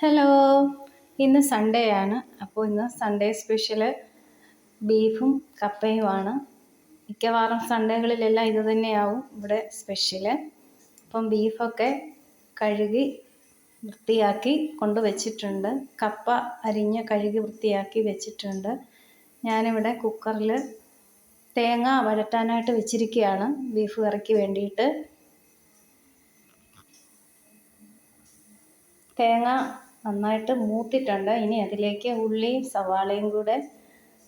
Hello ഇന്ന് Sunday ആണ്. അപ്പോൾ ഇന്ന് സൺഡേ സ്പെഷ്യൽ ബീഫും കപ്പയുമാണ്. മിക്കവാറും സൺഡേകളിലെല്ലാം ഇത് തന്നെയാവും ഇവിടെ സ്പെഷ്യൽ അപ്പം ബീഫൊക്കെ കഴുകി വൃത്തിയാക്കി കൊണ്ട് വെച്ചിട്ടുണ്ട് കപ്പ അരിഞ്ഞ് കഴുകി വൃത്തിയാക്കി വെച്ചിട്ടുണ്ട്. ഞാനിവിടെ കുക്കറിൽ തേങ്ങ വഴറ്റാനായിട്ട് വെച്ചിരിക്കുകയാണ് ബീഫ് കറിക്ക് വേണ്ടിയിട്ട്. തേങ്ങ നന്നായിട്ട് മൂത്തിട്ടുണ്ട്. ഇനി അതിലേക്ക് ഉള്ളിയും സവാളയും കൂടെ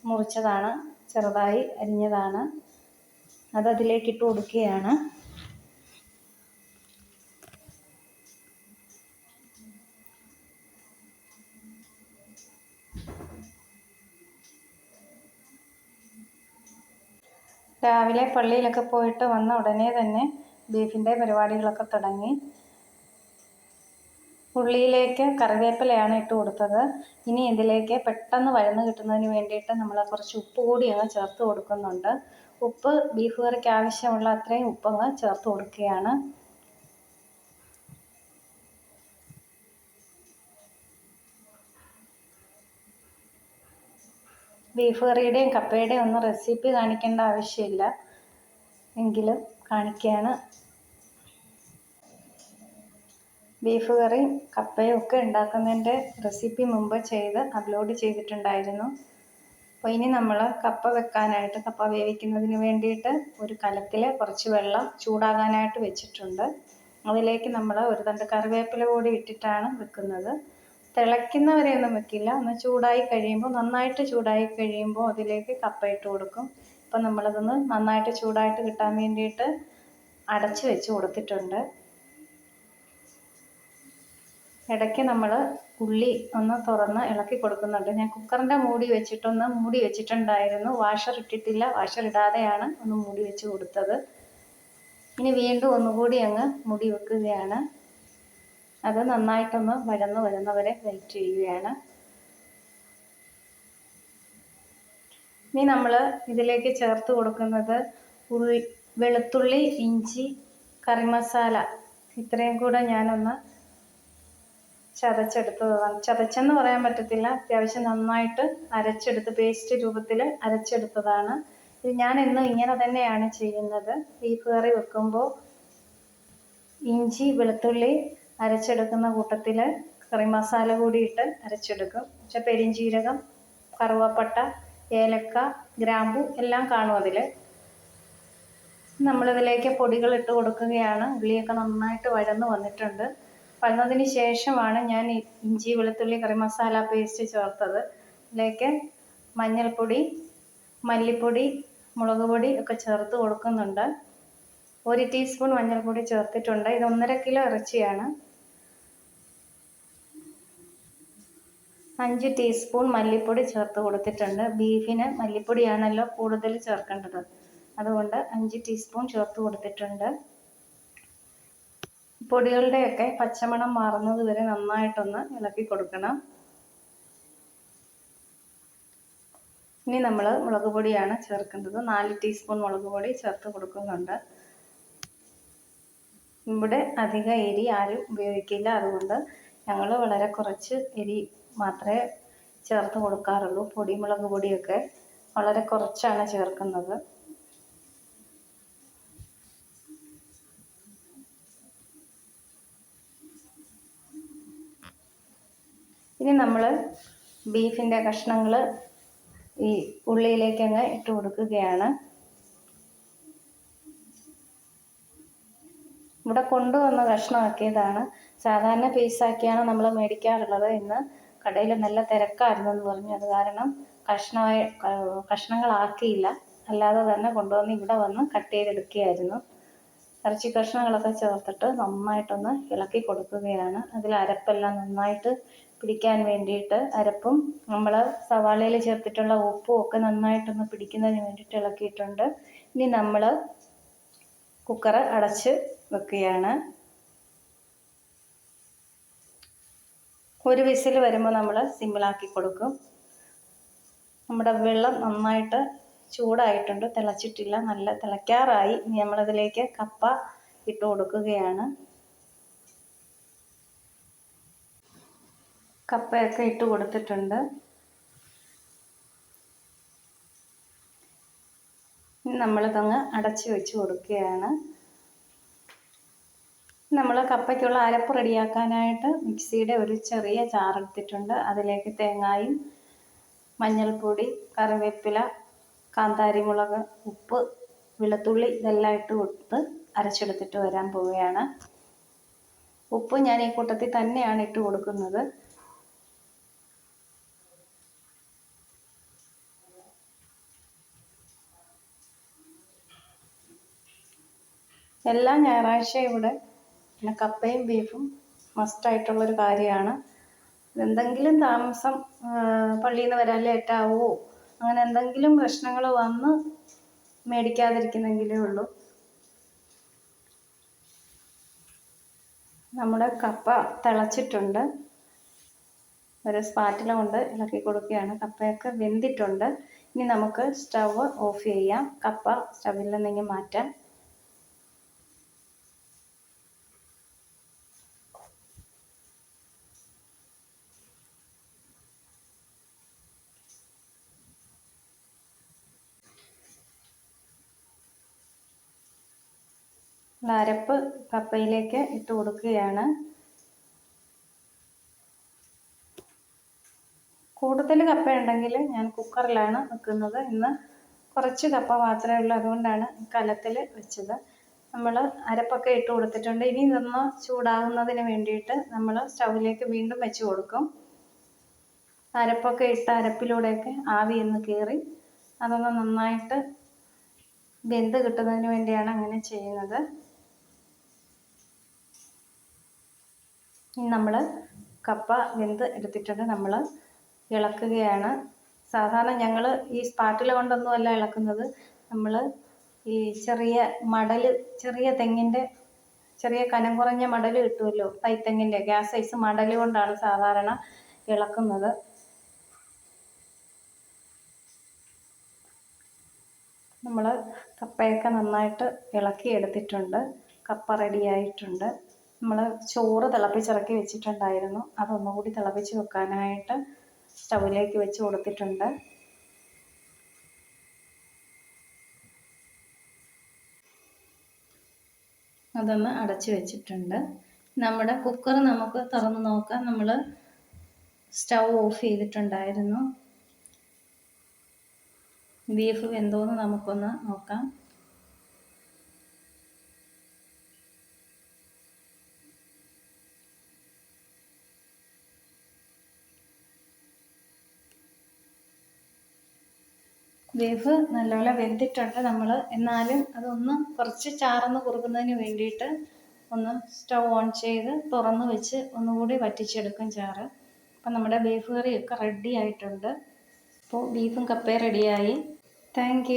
മുറിച്ചതാണ്. ചെറുതായി അരിഞ്ഞതാണ്. അത് അതിലേക്ക് ഇട്ട് കൊടുക്കുകയാണ്. രാവിലെ പള്ളിയിലൊക്കെ പോയിട്ട് വന്ന ഉടനെ തന്നെ ബീഫിന്റെ പരിപാടികളൊക്കെ തുടങ്ങി. ഉള്ളിയിലേക്ക് കറിവേപ്പിലയാണ് ഇട്ട് കൊടുത്തത്. ഇനി ഇതിലേക്ക് പെട്ടെന്ന് വഴന്ന് കിട്ടുന്നതിന് വേണ്ടിയിട്ട് നമ്മൾ കുറച്ച് ഉപ്പ് കൂടി അങ്ങ് ചേർത്ത് കൊടുക്കുന്നുണ്ട്. ഉപ്പ് ബീഫ് കറിക്ക് ആവശ്യമുള്ള അത്രയും ഉപ്പങ്ങ് ചേർത്ത് കൊടുക്കുകയാണ്. ബീഫ് കറിയുടെയും കപ്പയുടെയും ഒന്നും റെസിപ്പി കാണിക്കേണ്ട ആവശ്യമില്ല. എങ്കിലും കാണിക്കുകയാണ്. ബീഫ് കറിയും കപ്പയും ഒക്കെ ഉണ്ടാക്കുന്നതിന്റെ റെസിപ്പി മുമ്പ് ചെയ്ത് അപ്ലോഡ് ചെയ്തിട്ടുണ്ടായിരുന്നു. അപ്പോൾ ഇനി നമ്മൾ കപ്പ വെക്കാനായിട്ട് കപ്പ വേവിക്കുന്നതിന് വേണ്ടിയിട്ട് ഒരു കലത്തിൽ കുറച്ച് വെള്ളം ചൂടാകാനായിട്ട് വെച്ചിട്ടുണ്ട്. അതിലേക്ക് നമ്മൾ ഒരു തണ്ട് കറിവേപ്പില കൂടി ഇട്ടിട്ടാണ് വെക്കുന്നത്. തിളയ്ക്കുന്നവരെയൊന്നും വെക്കില്ല. ഒന്ന് ചൂടായി കഴിയുമ്പോൾ നന്നായിട്ട് ചൂടായി കഴിയുമ്പോൾ അതിലേക്ക് കപ്പ ഇട്ട് കൊടുക്കും. ഇപ്പം നമ്മളതൊന്ന് നന്നായിട്ട് ചൂടായിട്ട് കിട്ടാൻ വേണ്ടിയിട്ട് അടച്ച് വെച്ച് കൊടുത്തിട്ടുണ്ട്. ഇടയ്ക്ക് നമ്മൾ ഉള്ളി ഒന്ന് തുറന്ന് ഇളക്കി കൊടുക്കുന്നുണ്ട്. ഞാൻ കുക്കറിന്റെ മൂടി വെച്ചിട്ടൊന്ന് മൂടി വെച്ചിട്ടുണ്ടായിരുന്നു. വാഷർ ഇട്ടിട്ടില്ല. വാഷർ ഇടാതെയാണ് ഒന്ന് മൂടി വെച്ച് കൊടുത്തത്. ഇനി വീണ്ടും ഒന്നുകൂടി അങ്ങ് മുടി വെക്കുകയാണ്. അത് നന്നായിട്ടൊന്ന് വഴന്ന് വരുന്നവരെ വെയിറ്റ് ചെയ്യുകയാണ്. ഇനി നമ്മൾ ഇതിലേക്ക് ചേർത്ത് കൊടുക്കുന്നത് ഉള്ളി വെളുത്തുള്ളി ഇഞ്ചി കറി മസാല. ഇത്രയും കൂടെ ഞാനൊന്ന് ചതച്ചെടുത്തതാണ് ചതച്ചെന്ന് പറയാൻ പറ്റത്തില്ല. അത്യാവശ്യം നന്നായിട്ട് അരച്ചെടുത്ത് പേസ്റ്റ് രൂപത്തിൽ അരച്ചെടുത്തതാണ്. ഇത് ഞാൻ ഇന്നും ഇങ്ങനെ തന്നെയാണ് ചെയ്യുന്നത്. ബീഫ് കറി വെക്കുമ്പോൾ ഇഞ്ചി വെളുത്തുള്ളി അരച്ചെടുക്കുന്ന കൂട്ടത്തിൽ കറി മസാല കൂടിയിട്ട് അരച്ചെടുക്കും. പക്ഷേ പെരിഞ്ചീരകം കറുവപ്പട്ട ഏലക്ക ഗ്രാമ്പു എല്ലാം കാണും അതിൽ നമ്മളിതിലേക്ക് പൊടികൾ ഇട്ട് കൊടുക്കുകയാണ്. ഉള്ളിയൊക്കെ നന്നായിട്ട് വഴന്ന് വന്നിട്ടുണ്ട്. വഴന്നതിന് ശേഷമാണ് ഞാൻ ഇഞ്ചി വെളുത്തുള്ളി കറി മസാല പേസ്റ്റ് ചേർത്തത്. ഇതിലേക്ക് മഞ്ഞൾപ്പൊടി മല്ലിപ്പൊടി മുളക് പൊടി ഒക്കെ ചേർത്ത് കൊടുക്കുന്നുണ്ട്. ഒരു ടീസ്പൂൺ മഞ്ഞൾപ്പൊടി ചേർത്തിട്ടുണ്ട്. ഇത് ഒന്നര കിലോ ഇറച്ചിയാണ്. അഞ്ച് ടീസ്പൂൺ മല്ലിപ്പൊടി ചേർത്ത് കൊടുത്തിട്ടുണ്ട്. ബീഫിന് മല്ലിപ്പൊടിയാണല്ലോ കൂടുതൽ ചേർക്കേണ്ടത്. അതുകൊണ്ട് അഞ്ച് ടീസ്പൂൺ ചേർത്ത് കൊടുത്തിട്ടുണ്ട്. പൊടികളുടെയൊക്കെ പച്ചമണം മാറുന്നത് വരെ നന്നായിട്ടൊന്ന് ഇളക്കി കൊടുക്കണം. ഇനി നമ്മൾ മുളക് പൊടിയാണ് ചേർക്കേണ്ടത്. നാല് ടീസ്പൂൺ മുളക് പൊടി ചേർത്ത് കൊടുക്കുന്നുണ്ട്. ഇവിടെ അധിക എരി ആരും ഉപയോഗിക്കില്ല. അതുകൊണ്ട് ഞങ്ങൾ വളരെ കുറച്ച് എരി മാത്രമേ ചേർത്ത് കൊടുക്കാറുള്ളൂ. പൊടി മുളക് പൊടിയൊക്കെ വളരെ കുറച്ചാണ് ചേർക്കുന്നത്. ഇനി നമ്മൾ ബീഫിന്റെ കഷ്ണങ്ങൾ ഈ ഉള്ളിയിലേക്ക് അങ്ങ് ഇട്ട് കൊടുക്കുകയാണ്. ഇവിടെ കൊണ്ടുവന്ന കഷ്ണമാക്കിയതാണ്. സാധാരണ പീസാക്കിയാണ് നമ്മൾ മേടിക്കാറുള്ളത്. ഇന്ന് കടയിൽ നല്ല തിരക്കായിരുന്നു എന്ന് പറഞ്ഞു. അത് കാരണം കഷ്ണമായി കഷ്ണങ്ങളാക്കിയില്ല. അല്ലാതെ തന്നെ കൊണ്ടുവന്ന് ഇവിടെ വന്ന് കട്ട് ചെയ്തെടുക്കുകയായിരുന്നു. ഇറച്ചി കഷ്ണങ്ങളൊക്കെ ചേർത്തിട്ട് നന്നായിട്ടൊന്ന് ഇളക്കി കൊടുക്കുകയാണ്. അതിൽ അരപ്പെല്ലാം നന്നായിട്ട് പിടിക്കാൻ വേണ്ടിയിട്ട് അരപ്പും നമ്മൾ സവാളയിൽ ചേർത്തിട്ടുള്ള ഉപ്പും ഒക്കെ നന്നായിട്ടൊന്ന് പിടിക്കുന്നതിന് വേണ്ടിയിട്ട് ഇളക്കിയിട്ടുണ്ട്. ഇനി നമ്മൾ കുക്കർ അടച്ച് വെക്കുകയാണ്. ഒരു വിസിൽ വരുമ്പോൾ നമ്മൾ സിമ്പിളാക്കി കൊടുക്കും. നമ്മുടെ വെള്ളം നന്നായിട്ട് ചൂടായിട്ടുണ്ട് തിളച്ചിട്ടില്ല നല്ല തിളയ്ക്കാറായി. ഇനി നമ്മളതിലേക്ക് കപ്പ ഇട്ട് കൊടുക്കുകയാണ്. കപ്പയൊക്കെ ഇട്ട് കൊടുത്തിട്ടുണ്ട്. നമ്മളിതങ്ങ് അടച്ച് വെച്ച് കൊടുക്കുകയാണ്. നമ്മൾ കപ്പയ്ക്കുള്ള അരപ്പ് റെഡിയാക്കാനായിട്ട് മിക്സിയുടെ ഒരു ചെറിയ ചാറെടുത്തിട്ടുണ്ട് അതിലേക്ക് തേങ്ങായും മഞ്ഞൾപ്പൊടി കറിവേപ്പില കാന്താരിമുളക് ഉപ്പ് വെളുത്തുള്ളി ഇതെല്ലാം ഇട്ട് കൊടുത്ത് അരച്ചെടുത്തിട്ട് വരാൻ പോവുകയാണ്. ഉപ്പ് ഞാൻ ഈ കൂട്ടത്തിൽ തന്നെയാണ് ഇട്ട് കൊടുക്കുന്നത്. എല്ലാ ഞായറാഴ്ചയും ഇവിടെ പിന്നെ കപ്പയും ബീഫും മസ്റ്റായിട്ടുള്ളൊരു കാര്യമാണ്. എന്തെങ്കിലും താമസം പള്ളിയിൽ നിന്ന് വരാൻ ലേറ്റാവോ അങ്ങനെ എന്തെങ്കിലും പ്രശ്നങ്ങൾ വന്ന് മേടിക്കാതിരിക്കുന്നെങ്കിലേ ഉള്ളൂ. നമ്മുടെ കപ്പ തിളച്ചിട്ടുണ്ട്. ഒരു സ്പാറ്റില കൊണ്ട് ഇളക്കി കൊടുക്കുകയാണ്. കപ്പയൊക്കെ വെന്തിട്ടുണ്ട്. ഇനി നമുക്ക് സ്റ്റവ് ഓഫ് ചെയ്യാം. കപ്പ സ്റ്റവിൽ നിന്നെങ്കിൽ മാറ്റാം. അരപ്പ് കപ്പയിലേക്ക് ഇട്ട് കൊടുക്കുകയാണ്. കൂടുതൽ കപ്പ ഉണ്ടെങ്കിൽ ഞാൻ കുക്കറിലാണ് വെക്കുന്നത്. ഇന്ന് കുറച്ച് കപ്പ മാത്രമേ ഉള്ളൂ. അതുകൊണ്ടാണ് കലത്തിൽ വെച്ചത്. നമ്മൾ അരപ്പൊക്കെ ഇട്ട് കൊടുത്തിട്ടുണ്ട്. ഇനി ഇതൊന്ന് ചൂടാകുന്നതിന് വേണ്ടിയിട്ട് നമ്മൾ സ്റ്റൗവിലേക്ക് വീണ്ടും വെച്ച് കൊടുക്കും. അരപ്പൊക്കെ ഇട്ട് അരപ്പിലൂടെയൊക്കെ ആവി ഒന്ന് കയറി അതൊന്ന് നന്നായിട്ട് വെന്ത് കിട്ടുന്നതിന് വേണ്ടിയാണ് അങ്ങനെ ചെയ്യുന്നത്. ഇനി നമ്മൾ കപ്പ വെന്ത് എടുത്തിട്ടുണ്ട്. നമ്മൾ ഇളക്കുകയാണ്. സാധാരണ ഞങ്ങൾ ഈ സ്പാറ്റില കൊണ്ടൊന്നും അല്ല ഇളക്കുന്നത്. നമ്മൾ ഈ ചെറിയ മടൽ ചെറിയ തെങ്ങിന്റെ ചെറിയ കനം കുറഞ്ഞ മടൽ കിട്ടുമല്ലോ? തൈത്തെങ്ങിന്റെ ഗ്യാസ് സൈസ് മടൽ കൊണ്ടാണ് സാധാരണ ഇളക്കുന്നത്. നമ്മൾ കപ്പയൊക്കെ നന്നായിട്ട് ഇളക്കി എടുത്തിട്ടുണ്ട്. കപ്പ റെഡിയായിട്ടുണ്ട് നമ്മൾ ചോറ് തിളപ്പിച്ചിറക്കി വെച്ചിട്ടുണ്ടായിരുന്നു. അതൊന്നുകൂടി തിളപ്പിച്ച് വെക്കാനായിട്ട് സ്റ്റൗവിലേക്ക് വെച്ച് കൊടുത്തിട്ടുണ്ട്. അതൊന്ന് അടച്ച് വെച്ചിട്ടുണ്ട്. നമ്മുടെ കുക്കർ നമുക്ക് തുറന്ന് നോക്കാം. നമ്മൾ സ്റ്റൗ ഓഫ് ചെയ്തിട്ടുണ്ടായിരുന്നു. ബീഫ് വെന്തോന്ന് നമുക്കൊന്ന് നോക്കാം. ബീഫ് നല്ലപോലെ വെന്തിട്ടുണ്ട് നമ്മൾ എന്നാലും അതൊന്ന് കുറച്ച് ചാറൊന്ന് കുറുക്കുന്നതിന് വേണ്ടിയിട്ട് ഒന്ന് സ്റ്റൗ ഓൺ ചെയ്ത് തുറന്ന് വെച്ച് ഒന്നുകൂടി വറ്റിച്ചെടുക്കും ചാറ്. അപ്പം നമ്മുടെ ബീഫ് കറിയൊക്കെ റെഡി ആയിട്ടുണ്ട്. അപ്പോൾ ബീഫും കപ്പയും റെഡിയായി. താങ്ക്